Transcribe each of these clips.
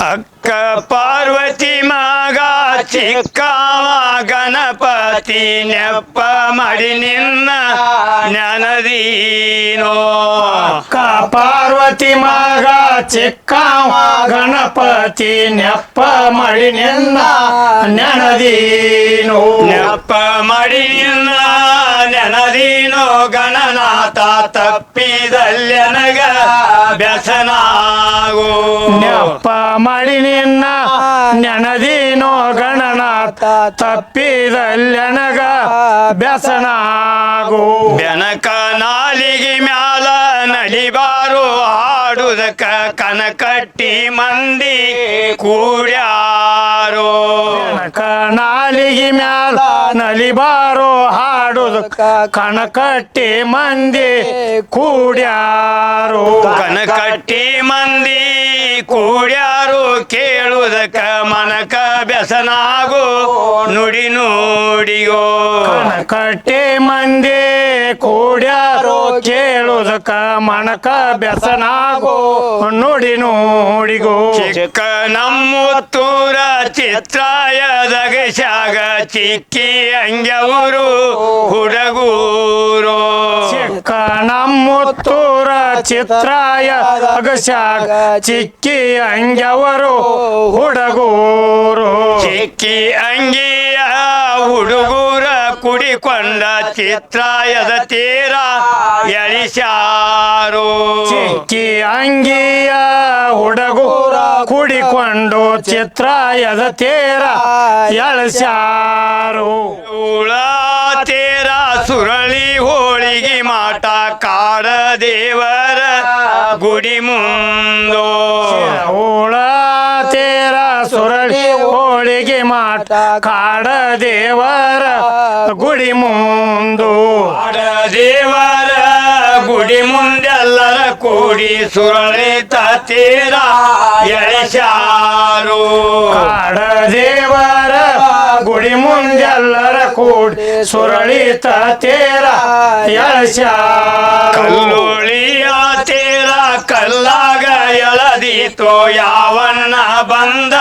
ಅಕ್ಕ ಪಾರ್ವತಿ ಮಗ ಚಿಕ್ಕವ ಗಣಪತಿ ನೆಪ್ಪ ಮಾಡಿ ನಿನ್ನ ಜ್ಞಾನದೀನೋ. ಅಕ್ಕ ಪಾರ್ವತಿ ಮಗ ಚಿಕ್ಕವ ಗಣಪತಿ ನೆಪ್ಪ ಮಾಡಿ ನಿನ್ನ ಜ್ಞಾನದೀನೋ. ನೆಪ್ಪ ಮಾಡಿ ನಿನ್ನ ಗಣನಾಥ ತಪ್ಪಿದಲ್ಲೆನಗ ವ್ಯಸನಾಗೋ ನೆಪ್ಪ ಮಾಡಿ ನಿನ್ನ ನೆನದೀನೋ ಗಣನಾಥ ತಪ್ಪಿದಲ್ಲೆನಗ ವ್ಯಸನಾಗೋ ಬೆನಕ ನಾಲಿಗೆ ಮ್ಯಾಲ ನಲಿಬಾರು. ಹಾಡುದಕ್ಕ ಕನಕಟ್ಟಿ ಮಂದಿ ಕೂಡ್ಯಾರೋ? ಕನಾಲಿಗಿ ನಾಲಿಗೆ ಮ್ಯಾಲ ನಲಿಬಾರೋ ಹಾಡುದು ಕನಕಟ್ಟಿ ಮಂದಿ ಕೂಡ್ಯಾರು? ಕನಕಟ್ಟಿ ಮಂದಿ ಕೂಡ್ಯಾರು ಕೇಳುವುದಕ್ಕ ಮನಕ ಬೆಸನಾಗು ನುಡಿ ನೋಡಿಯೋ ಕನಕಟ್ಟಿ ಮಂದಿ ಕೂಡ್ಯಾರು ಕೇಳುದಕ್ಕ ಮಣಕ ಬೆಸನಾಗೋ ನೋಡಿ ನೋಡಿಗೋ. ಚಿಕ್ಕ ನಮ್ಮೂರ ಚಿತ್ರಾಯದಗ ಶಾಗ ಚಿಕ್ಕಿ ಅಂಗವರು ಹುಡುಗೂರು. ಚಿಕ್ಕ ನಮ್ಮೂರ ಚಿತ್ರಾಯ ಅಗಶಾಗ ಚಿಕ್ಕಿ ಅಂಗವರು ಹುಡುಗೂರು. ಚಿಕ್ಕಿ ಅಂಗಿಯ ಹುಡುಗೂರ ಕುಡಿಕೊಂಡ ಚಿತ್ರಾಯದ ತೀರ ಎಳಿಸಾರು ಚಿಕ್ಕಿ ಅಂಗಿಯ ಹುಡುಗೂರ ಕುಡಿಕೊಂಡು ಚಿತ್ರಾಯದ ತೀರ ಎಳಸಾರು ಉಳ ತೇರ ಸುರಳಿ ಹೋಳಿಗೆ ಮಾಟ ಕಾಡ ದೇವರ ಗುಡಿ ಮುಂದೋ. ಉಳ ತೇರ ಸುರಳಿ ಹೋಳಿಗೆ ಮಾಟ ಕಾಡ ದೇವರ ಗುಡಿ ಮುಂದು. ಕಾಡ ದೇವರ ಗುಡಿ ಮುಂದೆಲ್ಲರ ಕೂಡಿ ಸುರಳಿತ ತೀರ ಎಳಿಸಾರು ಕಾಡ ದೇವರ ಗುಡಿ ಮುಂದೆಲ್ಲರ ಕೂಡಿ ಸುರಳಿತ ತೇರ ಎಳಸ್ಯಾರು. ಕಲ್ಲುಳಿಯ ತೀರ ಕಲ್ಲಾಗ ಎಳದೀತೋ ಯಾವಣ್ಣ ಬಂದ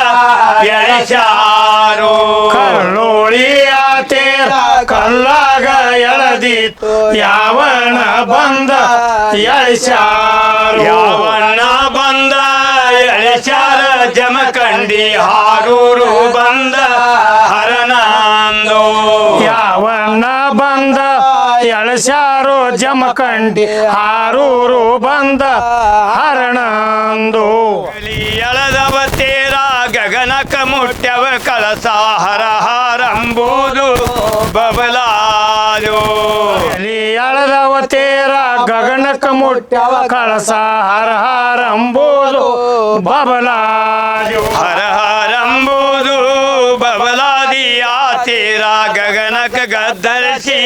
ಎಳಿಸಾರು ಕಲ್ಲೋಳಿಯ ತೇರ ಕಲ್ಲಾಗ ಎಳದಿತ್ತು ಯಾವಣ ಬಂದ ಎಳೆಸಾರೋ ಯಾವಣ್ಣ ಬಂದ ಎಳೆಸಾರ ಜಮಖಂಡಿ ಹಾರೂರು ಬಂದ ಹರನಂದೋ? ಯಾವಣ್ಣ ಬಂದ ಎಳಸ್ಯಾರು ಜಮಖಂಡಿ ಹಾರೂರು ಬಂದ ಹರಣಂದು. ಎಳದವ ತೇರ ಗಗನಕ ಮುಟ್ಯವ ಕಳಸ ಹರ ಹಾರಂಬುದು ಬಬಲಾದೋ ಎಳದವ ತೇರ ಗಗನಕ ಮುಟ್ಯವ ಕಳಸ ಹರ ಹರಂಬುದು ಬಬಲಾಜು ಹರ ಹಾರಂಬುದು ಬಬಲಾದಿಯಾ ತೀರ ಗಗನಕ ಗದ್ದರಿಸಿ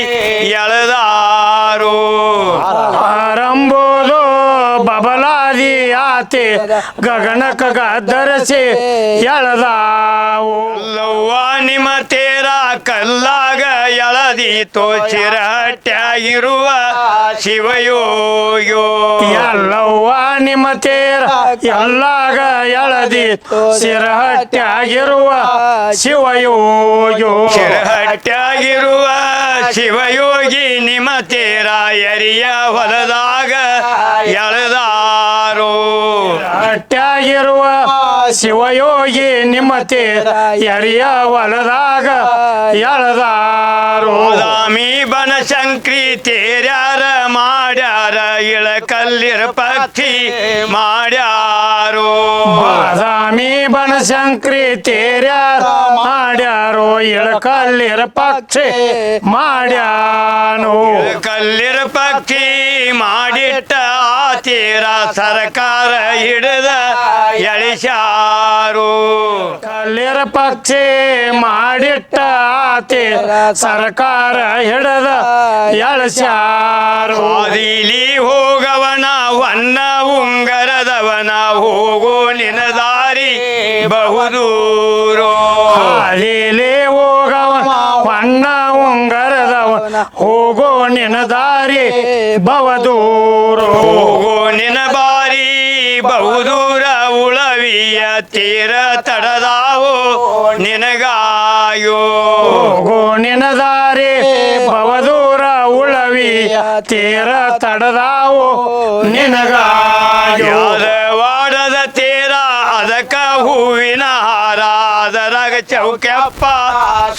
ಎಳೆದಾರು ಆರಂಭೋದು ಆತೆ ಗಗನಕ ಧರಿಸಿ ಎಳದಾವು. ಲವ್ವ ನಿಮ ತೇರ ಕಲ್ಲಾಗ ಎಳದೀತೋ ಚಿರಹಟ್ಯಾಗಿರುವ ಶಿವಯೋಗ್ಯೋ ಎಲ್ಲವ್ವ ನಿಮ್ಮ ತೇರ ಎಲ್ಲಾಗ ಎಳದಿ ಸಿರಹಟ್ಯಾಗಿರುವ ಶಿವಯೋಗ್ಯೋ ಚಿರಹಟ್ಯಾಗಿರುವ ಶಿವಯೋಗಿ ನಿಮ್ಮ ತೇರ ಎರಿಯ ಹೊಲದಾಗ ಎಳೆದಾರೋ. ಹಟ್ಯಾಗಿರುವ ಶಿವಯೋಗಿ ನಿಮ್ಮ ತೇರ ಎರಿಯ ಹೊಲದಾಗ ಎಳದಾರು. ಬಾದಾಮಿ ಬನಶಂಕ್ರಿ ತೇರ್ಯಾರ ಮಾಡ್ಯಾರ ಇಳಕಲ್ಲಿರ ಪಕ್ಷಿ ಮಾಡ್ಯಾರು. ಬಾದಾಮಿ ಬನಶಂಕ್ರಿ ತೇರ್ಯಾರ ಮಾಡ್ಯಾರೋ ಇಳಕಲ್ಲಿರ ಪಕ್ಷಿ ಮಾಡ್ಯಾನು. ಕಲ್ಲಿರ ಪಕ್ಷಿ ಮಾಡಿಟ್ಟ ಆತೀರ ತೀರ ಸರ್ಕಾರ ಹಿಡಿದ ಎಳಿಸಾರು ಕಲ್ಲಿರ ಪಕ್ಷಿ ಮಾಡಿಟ್ಟ ತೀರ ಸರ್ಕಾರ ಹಿಡದ ಎಳಸ್ಯಾರು. ಇಲ್ಲಿ ಹೋಗವನ ವನ್ನ ಉಂಗರದವನ ಹೋಗೋ ನಿನ ದಾರಿ ಬಹುದೂರೋ. ದಾರಿ ಬವದೂರು ಹೋಗೋ ನಿನ ಬಾರಿ ಬಹುದೂರ ಉಳವಿಯ ತೀರ ತಡದಾವು ನಿನಗಾಯೋ. ನಿನ ದಾರಿ ಭವದೂರ ಉಳವಿ ತೀರ ತಡದಾವು ನಿನಗಾಯೋ. ವಾಡದ ತೀರ ಅದಕ್ಕ ಹೂವಿನ ಹಾರ ಅದರಾಗ ಚೌಕ್ಯಪ್ಪ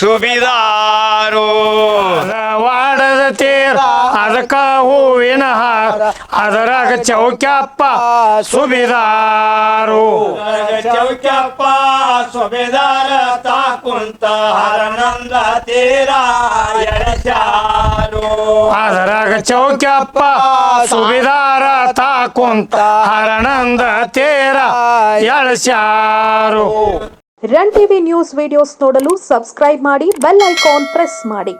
ಸುಬಿದಾರೋ. ವಾಡದ ತೀರ ಅದಕ್ಕ ಹೂವಿನ ಹಾರ ಅದರಾಗ ಚೌಕ್ಯಪ್ಪ ಸುಬಿದಾರು. ಚೌಕ್ಯಪ್ಪ ಸುಬೇದಾರ ತಾಕುಂತ ಹರನಂದ ತೀರ ಎಳಚಾರೋ ಅದರಾಗ ಚೌಕ್ಯಪ್ಪ ಸುಬಿದಾರ ತಾಕುಂತ ಹರನಂದ ತೇರ ಎಳಸ್ಯಾರು ರನ್ ಟಿವಿ ನ್ಯೂಸ್ ವಿಡಿಯೋಸ್ ನೋಡಲು ಸಬ್ಸ್ಕ್ರೈಬ್ ಮಾಡಿ ಬೆಲ್ ಐಕಾನ್ ಪ್ರೆಸ್ ಮಾಡಿ.